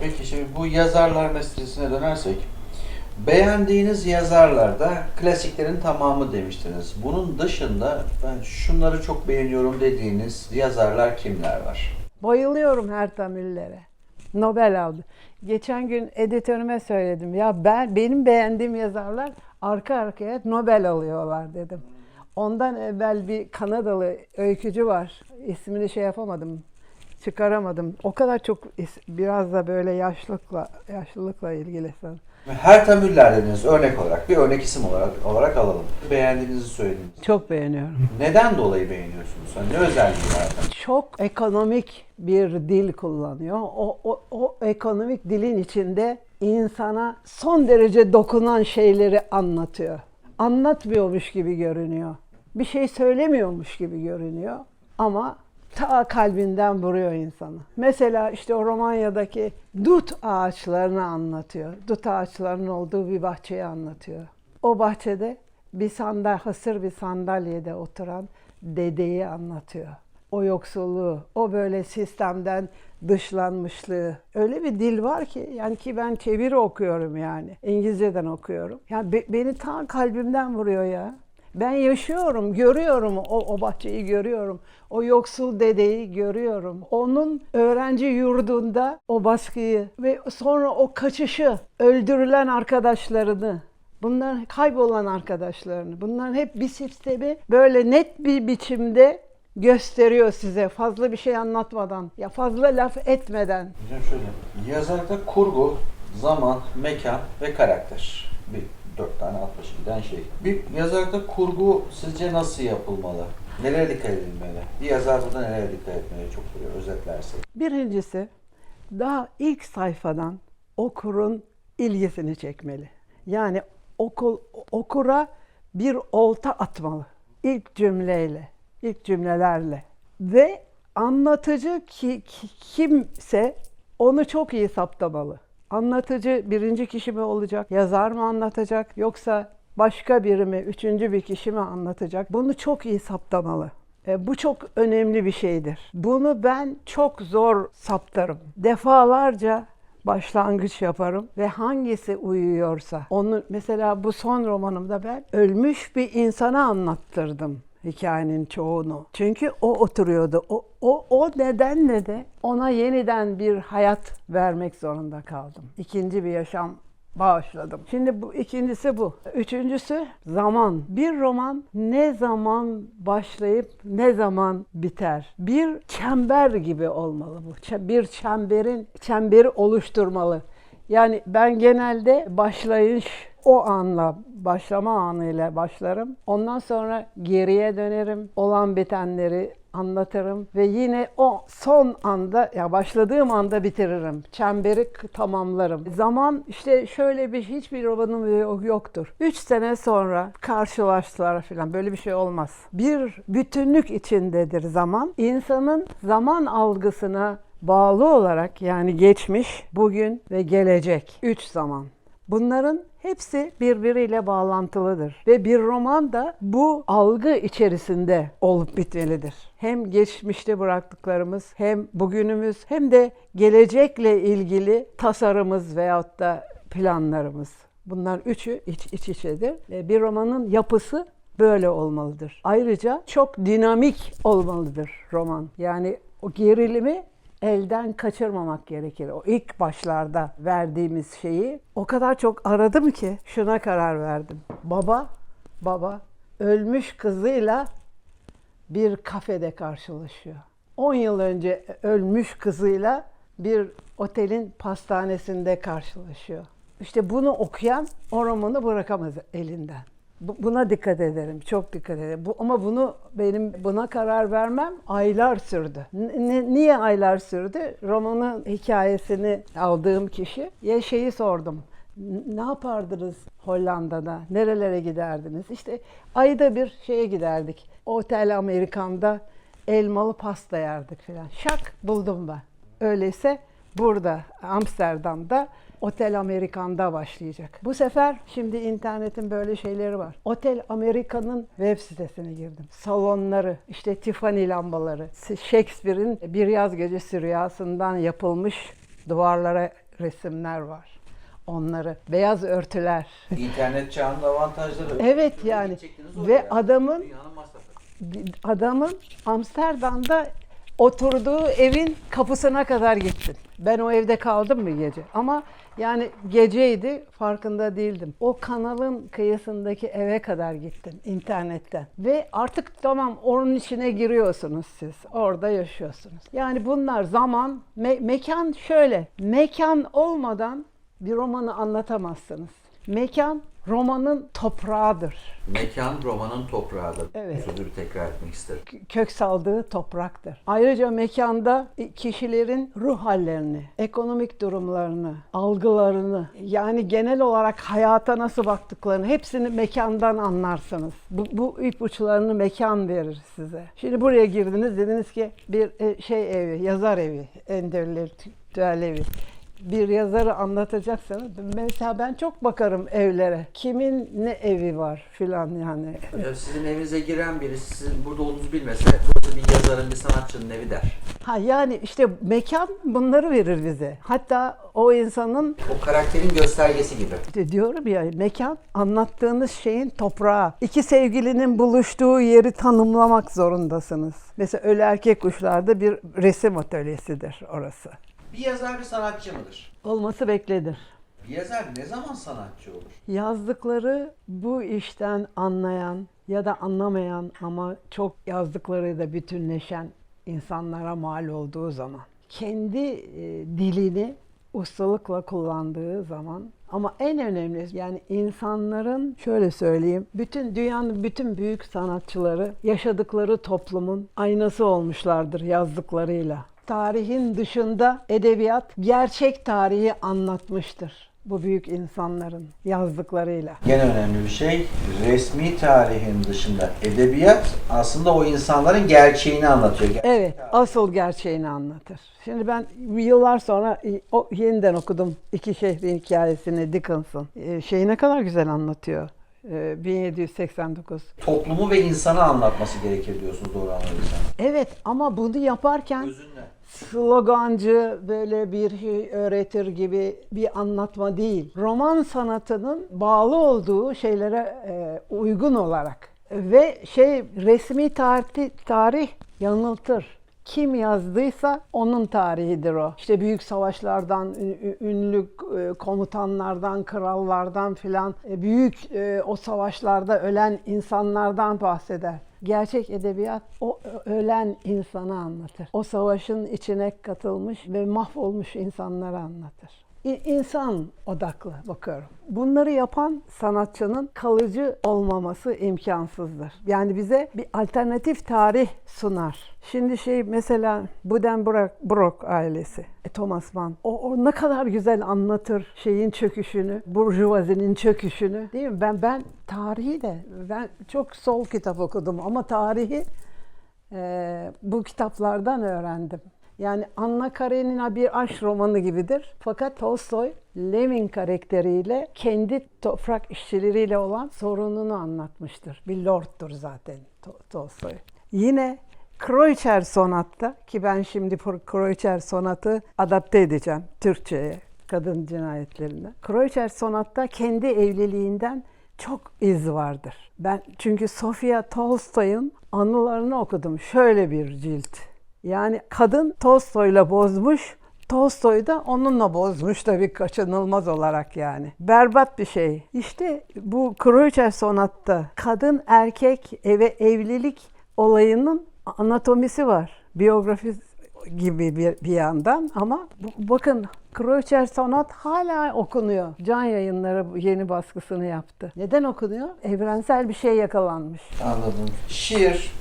Peki şimdi bu yazarlar meselesine dönersek, beğendiğiniz yazarlarda klasiklerin tamamı demiştiniz. Bunun dışında ben şunları çok beğeniyorum dediğiniz yazarlar kimler var? Bayılıyorum Herta Müller'e. Nobel aldı. Geçen gün editörüme söyledim. Ya ben benim beğendiğim yazarlar arka arkaya Nobel alıyorlar dedim. Ondan evvel bir Kanadalı öykücü var. İsmini şey yapamadım. Çıkaramadım. O kadar çok biraz da böyle yaşlılıkla yaşlılıkla ilgili sanırım. Herta Müller dediniz örnek olarak, bir örnek isim olarak, olarak alalım. Beğendiğinizi söylediniz. Çok beğeniyorum. Neden dolayı beğeniyorsunuz? Yani ne özelliği var? çok ekonomik bir dil kullanıyor. O, o, o ekonomik dilin içinde insana son derece dokunan şeyleri anlatıyor. Anlatmıyormuş gibi görünüyor. Bir şey söylemiyormuş gibi görünüyor ama ta kalbinden vuruyor insanı. Mesela işte o Romanya'daki dut ağaçlarını anlatıyor. Dut ağaçlarının olduğu bir bahçeyi anlatıyor. O bahçede bir sandal, hasır bir sandalyede oturan dedeyi anlatıyor. O yoksulluğu, o böyle sistemden dışlanmışlığı. Öyle bir dil var ki yani ki ben çeviri okuyorum yani. İngilizceden okuyorum. Yani be- beni ta kalbimden vuruyor ya. Ben yaşıyorum, görüyorum o, o bahçeyi görüyorum. O yoksul dedeyi görüyorum. Onun öğrenci yurdunda o baskıyı ve sonra o kaçışı, öldürülen arkadaşlarını, bunların kaybolan arkadaşlarını, bunların hep bir sistemi böyle net bir biçimde gösteriyor size fazla bir şey anlatmadan, ya fazla laf etmeden. Hocam şöyle, yazarda kurgu, zaman, mekan ve karakter. Bir dört tane alt başa giden şey. Bir yazarda kurgu sizce nasıl yapılmalı? Nelere dikkat edilmeli? Bir yazar burada nelere dikkat etmeli çok böyle özetlersek. Birincisi daha ilk sayfadan okurun ilgisini çekmeli. Yani okul, okura bir olta atmalı. İlk cümleyle, ilk cümlelerle. Ve anlatıcı ki- kimse onu çok iyi saptamalı. Anlatıcı birinci kişi mi olacak, yazar mı anlatacak yoksa başka biri mi, üçüncü bir kişi mi anlatacak? Bunu çok iyi saptamalı. E, bu çok önemli bir şeydir. Bunu ben çok zor saptarım. Defalarca başlangıç yaparım ve hangisi uyuyorsa onu mesela bu son romanımda ben ölmüş bir insana anlattırdım hikayenin çoğunu. Çünkü o oturuyordu. O, o, o nedenle de ona yeniden bir hayat vermek zorunda kaldım. İkinci bir yaşam bağışladım. Şimdi bu ikincisi bu. Üçüncüsü zaman. Bir roman ne zaman başlayıp ne zaman biter? Bir çember gibi olmalı bu. Bir çemberin çemberi oluşturmalı. Yani ben genelde başlayış o anla başlama anıyla başlarım. Ondan sonra geriye dönerim. Olan bitenleri anlatırım ve yine o son anda ya başladığım anda bitiririm. Çemberi tamamlarım. Zaman işte şöyle bir hiçbir romanım yok- yoktur. Üç sene sonra karşılaştılar falan böyle bir şey olmaz. Bir bütünlük içindedir zaman. İnsanın zaman algısına bağlı olarak yani geçmiş, bugün ve gelecek. Üç zaman. Bunların hepsi birbiriyle bağlantılıdır. Ve bir roman da bu algı içerisinde olup bitmelidir. Hem geçmişte bıraktıklarımız, hem bugünümüz, hem de gelecekle ilgili tasarımız veyahut da planlarımız. Bunlar üçü iç, iç içedir. Bir romanın yapısı böyle olmalıdır. Ayrıca çok dinamik olmalıdır roman. Yani o gerilimi elden kaçırmamak gerekir. O ilk başlarda verdiğimiz şeyi o kadar çok aradım ki şuna karar verdim. Baba, baba ölmüş kızıyla bir kafede karşılaşıyor. 10 yıl önce ölmüş kızıyla bir otelin pastanesinde karşılaşıyor. İşte bunu okuyan o romanı bırakamaz elinden. Bu- Buna dikkat ederim, çok dikkat ederim. Bu, ama bunu benim buna karar vermem aylar sürdü. N- niye aylar sürdü? Romanın hikayesini aldığım kişi ya şeyi sordum. "N- Ne yapardınız Hollanda'da? Nerelere giderdiniz? İşte ayda bir şeye giderdik. Otel Amerikan'da elmalı pasta yerdik falan. Şak buldum ben. Öyleyse burada Amsterdam'da Otel Amerikan'da başlayacak. Bu sefer şimdi internetin böyle şeyleri var. Otel Amerikan'ın web sitesine girdim. Salonları, işte Tiffany lambaları, Shakespeare'in Bir Yaz Gecesi rüyasından yapılmış duvarlara resimler var. Onları beyaz örtüler. İnternet çağının avantajları. Evet yani ve adamın Dünyanın masrafı. adamın Amsterdam'da oturduğu evin kapısına kadar gittim. Ben o evde kaldım bir gece. Ama yani geceydi farkında değildim. O kanalın kıyısındaki eve kadar gittim internetten. Ve artık tamam onun içine giriyorsunuz siz. Orada yaşıyorsunuz. Yani bunlar zaman, me- mekan şöyle. Mekan olmadan bir romanı anlatamazsınız. Mekan romanın toprağıdır. Mekan romanın toprağıdır. Evet. Sözü bir tekrar etmek isterim. kök saldığı topraktır. Ayrıca mekanda kişilerin ruh hallerini, ekonomik durumlarını, algılarını, yani genel olarak hayata nasıl baktıklarını hepsini mekandan anlarsınız. Bu, bu ipuçlarını mekan verir size. Şimdi buraya girdiniz dediniz ki bir e, şey evi, yazar evi, entelektüel evi bir yazarı anlatacaksanız mesela ben çok bakarım evlere. Kimin ne evi var filan yani. Ya sizin evinize giren biri sizin burada olduğunuzu bilmese burası bir yazarın, bir sanatçının evi der. Ha yani işte mekan bunları verir bize. Hatta o insanın O karakterin göstergesi gibi. işte diyorum ya mekan anlattığınız şeyin toprağı. İki sevgilinin buluştuğu yeri tanımlamak zorundasınız. Mesela Ölü Erkek Kuşlar'da bir resim atölyesidir orası. Bir yazar bir sanatçı mıdır? Olması beklenir. Bir yazar ne zaman sanatçı olur? Yazdıkları bu işten anlayan ya da anlamayan ama çok yazdıklarıyla bütünleşen insanlara mal olduğu zaman, kendi e, dilini ustalıkla kullandığı zaman ama en önemlisi yani insanların şöyle söyleyeyim bütün dünyanın bütün büyük sanatçıları yaşadıkları toplumun aynası olmuşlardır yazdıklarıyla. Tarihin dışında edebiyat gerçek tarihi anlatmıştır bu büyük insanların yazdıklarıyla. Gene önemli bir şey, resmi tarihin dışında edebiyat aslında o insanların gerçeğini anlatıyor. Ger- Evet, asıl gerçeğini anlatır. Şimdi ben yıllar sonra o yeniden okudum İki Şehrin Hikayesini Dickens'ın. Ee, Şeyi ne kadar güzel anlatıyor. Ee, 1789. Toplumu ve insanı anlatması gerekir diyorsunuz doğru anladıysam. Evet ama bunu yaparken Gözünle. Slogancı böyle bir öğretir gibi bir anlatma değil. Roman sanatının bağlı olduğu şeylere e, uygun olarak ve şey resmi tarih, tarih yanıltır. Kim yazdıysa onun tarihidir o. İşte büyük savaşlardan, ün- ün- ünlü e, komutanlardan, krallardan filan e, büyük o savaşlarda ölen insanlardan bahseder. Gerçek edebiyat o ölen insanı anlatır. O savaşın içine katılmış ve mahvolmuş insanları anlatır. İnsan odaklı bakıyorum. Bunları yapan sanatçının kalıcı olmaması imkansızdır. Yani bize bir alternatif tarih sunar. Şimdi şey mesela Buddenbrook ailesi, e, Thomas Mann. O, o ne kadar güzel anlatır şeyin çöküşünü, burjuvazinin çöküşünü. Değil mi? Ben ben tarihi de ben çok sol kitap okudum ama tarihi e, bu kitaplardan öğrendim. Yani Anna Karenina bir aşk romanı gibidir. Fakat Tolstoy Levin karakteriyle kendi toprak işçileriyle olan sorununu anlatmıştır. Bir lordtur zaten To- Tolstoy. Yine Kreutzer sonatta ki ben şimdi Kreutzer sonatı adapte edeceğim Türkçe'ye kadın cinayetlerine. Kreutzer sonatta kendi evliliğinden çok iz vardır. Ben çünkü Sofia Tolstoy'un anılarını okudum. Şöyle bir cilt. Yani kadın Tolstoy'la bozmuş, Tolstoy da onunla bozmuş tabii kaçınılmaz olarak yani. Berbat bir şey. İşte bu Kreutzer sonatta kadın erkek eve evlilik olayının anatomisi var. Biyografi gibi bir, bir yandan ama bu- bakın Kreutzer Sonat hala okunuyor. Can Yayınları yeni baskısını yaptı. Neden okunuyor? Evrensel bir şey yakalanmış. Anladım. Şiir,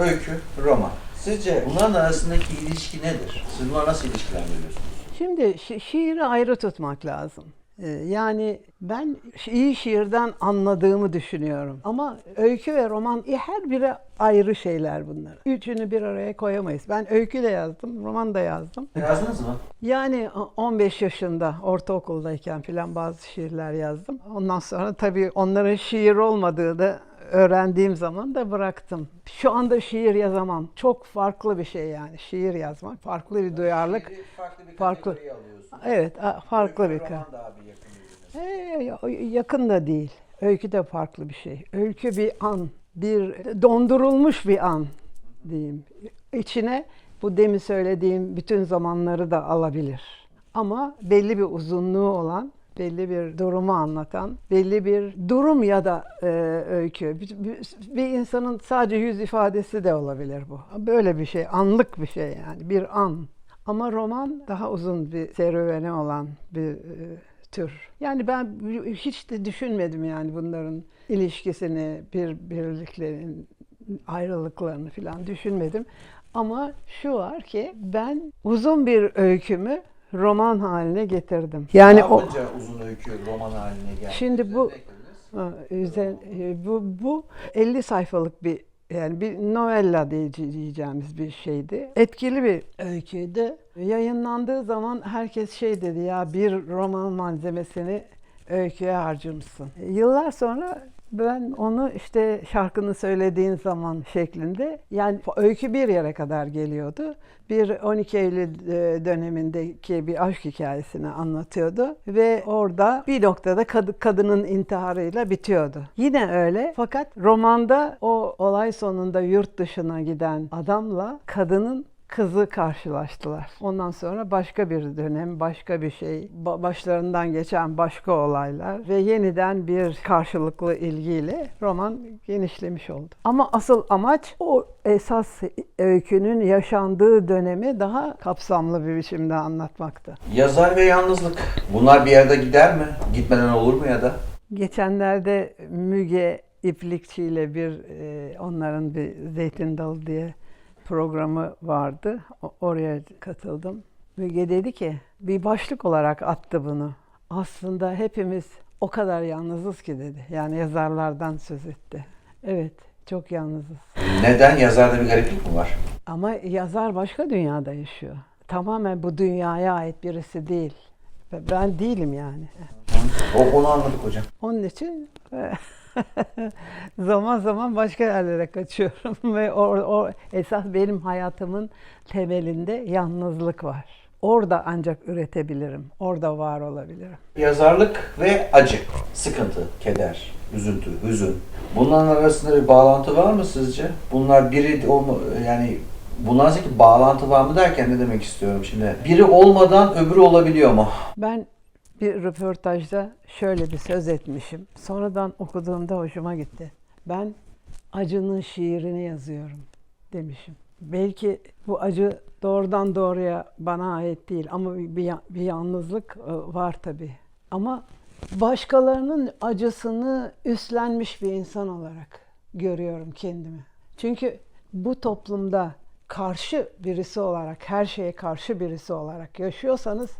öykü, roman. Sizce bunların arasındaki ilişki nedir? Siz bunları nasıl ilişkilendiriyorsunuz? Şimdi şi- şiiri ayrı tutmak lazım. Ee, Yani ben şi- iyi şiirden anladığımı düşünüyorum. Ama öykü ve roman e, her biri ayrı şeyler bunlar. Üçünü bir araya koyamayız. Ben öykü de yazdım, roman da yazdım. Yazdınız mı? Yani 15 yaşında ortaokuldayken filan bazı şiirler yazdım. Ondan sonra tabii onların şiir olmadığı da öğrendiğim zaman da bıraktım. Şu anda şiir yazamam. Çok farklı bir şey yani şiir yazmak. Farklı bir duyarlılık. Şiiri farklı bir farklı. Evet, farklı Öykü bir roman daha bir yakın birbirine. Ee, yakın da değil. Öykü de farklı bir şey. Öykü bir an, bir dondurulmuş bir an diyeyim. İçine bu demin söylediğim bütün zamanları da alabilir. Ama belli bir uzunluğu olan, belli bir durumu anlatan, belli bir durum ya da e, öykü. Bir, bir- insanın sadece yüz ifadesi de olabilir bu. Böyle bir şey, anlık bir şey yani, bir an. Ama roman daha uzun bir serüveni olan bir e, tür. Yani ben hiç de düşünmedim yani bunların ilişkisini, bir birliklerin ayrılıklarını falan düşünmedim. Ama şu var ki ben uzun bir öykümü roman haline getirdim. Yani ne o uzun öykü roman haline geldi? Şimdi bu-. Ha, üzer- e, bu bu 50 sayfalık bir yani bir novella diye- diyeceğimiz bir şeydi. Etkili bir öyküydü. Yayınlandığı zaman herkes şey dedi ya bir roman malzemesini öyküye harcamışsın. Yıllar sonra ben onu işte şarkını söylediğin zaman şeklinde yani öykü bir yere kadar geliyordu. Bir 12 Eylül e, dönemindeki bir aşk hikayesini anlatıyordu ve orada bir noktada kad- kadının intiharıyla bitiyordu. Yine öyle fakat romanda o olay sonunda yurt dışına giden adamla kadının kızı karşılaştılar. Ondan sonra başka bir dönem, başka bir şey, ba- başlarından geçen başka olaylar ve yeniden bir karşılıklı ilgiyle roman genişlemiş oldu. Ama asıl amaç o esas öykünün yaşandığı dönemi daha kapsamlı bir biçimde anlatmaktı. Yazar ve yalnızlık. Bunlar bir yerde gider mi? Gitmeden olur mu ya da? Geçenlerde Müge İplikçi ile bir e, onların bir Zeytin Dalı diye programı vardı. Oraya katıldım. Müge dedi ki bir başlık olarak attı bunu. Aslında hepimiz o kadar yalnızız ki dedi. Yani yazarlardan söz etti. Evet, çok yalnızız. Neden? Yazarda bir gariplik mi var? Ama yazar başka dünyada yaşıyor. Tamamen bu dünyaya ait birisi değil. Ben değilim yani. O, onu anladık hocam. Onun için e, zaman zaman başka yerlere kaçıyorum ve o, o esas benim hayatımın temelinde yalnızlık var. Orada ancak üretebilirim, orada var olabilirim. Yazarlık ve acı, sıkıntı, keder, üzüntü, hüzün. Bunların arasında bir bağlantı var mı sizce? Bunlar biri olma, yani bunlar ki bağlantı var mı derken ne demek istiyorum şimdi? Biri olmadan öbürü olabiliyor mu? Ben bir röportajda şöyle bir söz etmişim. Sonradan okuduğumda hoşuma gitti. Ben acının şiirini yazıyorum demişim. Belki bu acı doğrudan doğruya bana ait değil ama bir, bir, ya- bir yalnızlık e, var tabii. Ama başkalarının acısını üstlenmiş bir insan olarak görüyorum kendimi. Çünkü bu toplumda karşı birisi olarak, her şeye karşı birisi olarak yaşıyorsanız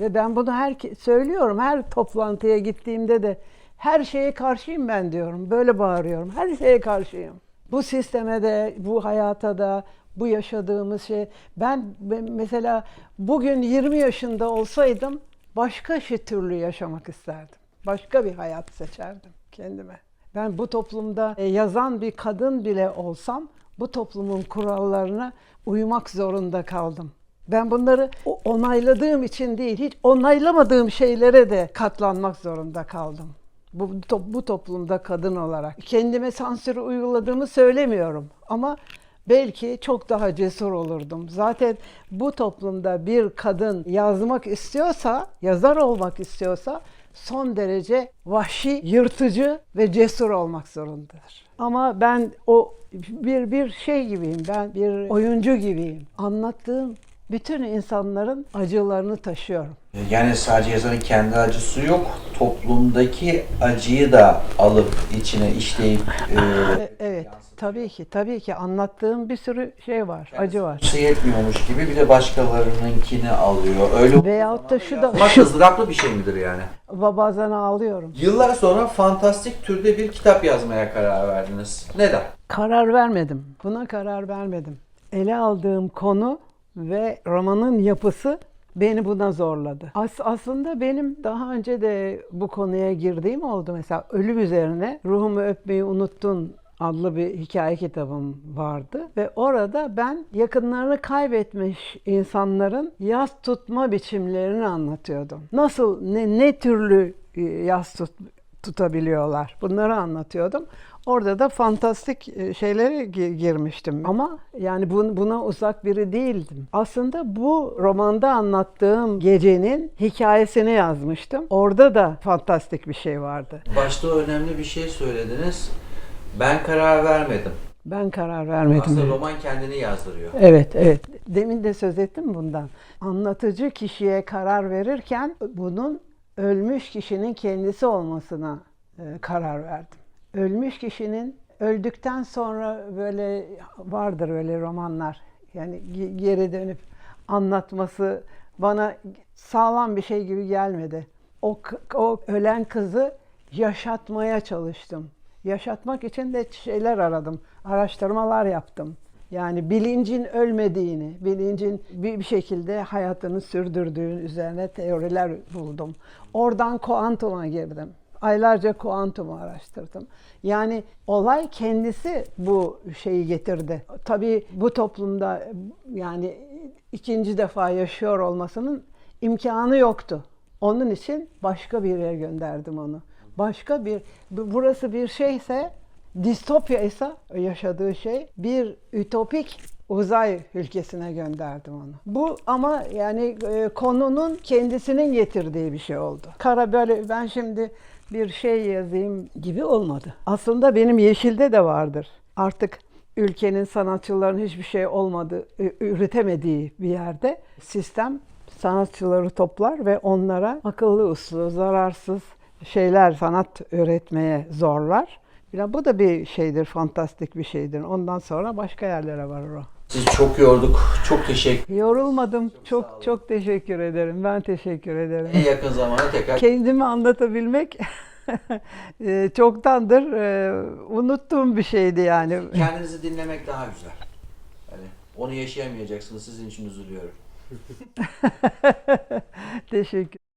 ve ben bunu her söylüyorum her toplantıya gittiğimde de her şeye karşıyım ben diyorum. Böyle bağırıyorum. Her şeye karşıyım. Bu sisteme de, bu hayata da, bu yaşadığımız şey. Ben, mesela bugün 20 yaşında olsaydım başka şey türlü yaşamak isterdim. Başka bir hayat seçerdim kendime. Ben bu toplumda e, yazan bir kadın bile olsam bu toplumun kurallarına uymak zorunda kaldım. Ben bunları onayladığım için değil, hiç onaylamadığım şeylere de katlanmak zorunda kaldım. Bu, bu toplumda kadın olarak. Kendime sansürü uyguladığımı söylemiyorum ama belki çok daha cesur olurdum. Zaten bu toplumda bir kadın yazmak istiyorsa, yazar olmak istiyorsa son derece vahşi, yırtıcı ve cesur olmak zorundadır. Ama ben o bir bir şey gibiyim. Ben bir oyuncu gibiyim. Anlattığım bütün insanların acılarını taşıyorum. Yani sadece yazarın kendi acısı yok, toplumdaki acıyı da alıp içine işleyip e, E- Evet, tabii ki, tabii ki anlattığım bir sürü şey var, acı var. şey yetmiyormuş gibi bir de başkalarınınkini alıyor. Öyle Veyahut da şu da, şu, ızdıraplı bir şey midir yani? bazen ağlıyorum. Yıllar sonra fantastik türde bir kitap yazmaya karar verdiniz. Neden? Karar vermedim. Buna karar vermedim. Ele aldığım konu ve romanın yapısı beni buna zorladı. As- aslında benim daha önce de bu konuya girdiğim oldu. Mesela ölüm üzerine ruhumu öpmeyi unuttun adlı bir hikaye kitabım vardı ve orada ben yakınlarını kaybetmiş insanların yas tutma biçimlerini anlatıyordum. Nasıl ne ne türlü e, yas tut, tutabiliyorlar. Bunları anlatıyordum. Orada da fantastik e, şeylere gi- girmiştim. Ama yani bun- buna uzak biri değildim. Aslında bu romanda anlattığım gecenin hikayesini yazmıştım. Orada da fantastik bir şey vardı. Başta önemli bir şey söylediniz. Ben karar vermedim. Ben karar vermedim. Aslında roman kendini yazdırıyor. Evet, evet. Demin de söz ettim bundan. Anlatıcı kişiye karar verirken bunun ölmüş kişinin kendisi olmasına e, karar verdim. Ölmüş kişinin öldükten sonra böyle vardır öyle romanlar. Yani ge- geri dönüp anlatması bana sağlam bir şey gibi gelmedi. O, o ölen kızı yaşatmaya çalıştım. Yaşatmak için de şeyler aradım, araştırmalar yaptım. Yani bilincin ölmediğini, bilincin bir şekilde hayatını sürdürdüğün üzerine teoriler buldum. Oradan kuantuma girdim. Aylarca kuantumu araştırdım. Yani olay kendisi bu şeyi getirdi. Tabii bu toplumda yani ikinci defa yaşıyor olmasının imkanı yoktu. Onun için başka bir yere gönderdim onu. Başka bir, bu- burası bir şeyse, distopya ise yaşadığı şey bir ütopik uzay ülkesine gönderdim onu. Bu ama yani e, konunun kendisinin getirdiği bir şey oldu. Kara böyle ben şimdi bir şey yazayım gibi olmadı. Aslında benim Yeşil'de de vardır. Artık ülkenin sanatçıların hiçbir şey olmadığı, ü- üretemediği bir yerde sistem sanatçıları toplar ve onlara akıllı uslu, zararsız şeyler sanat üretmeye zorlar. Ya bu da bir şeydir, fantastik bir şeydir. Ondan sonra başka yerlere varır o. Sizi çok yorduk. Çok teşekkür Yorulmadım. Çok Çok çok, teşekkür ederim. Ben teşekkür ederim. En yakın zamanda tekrar Kendimi anlatabilmek çoktandır e, unuttuğum bir şeydi yani. kendinizi dinlemek daha güzel. Yani onu yaşayamayacaksınız. Sizin için üzülüyorum. Teşekkür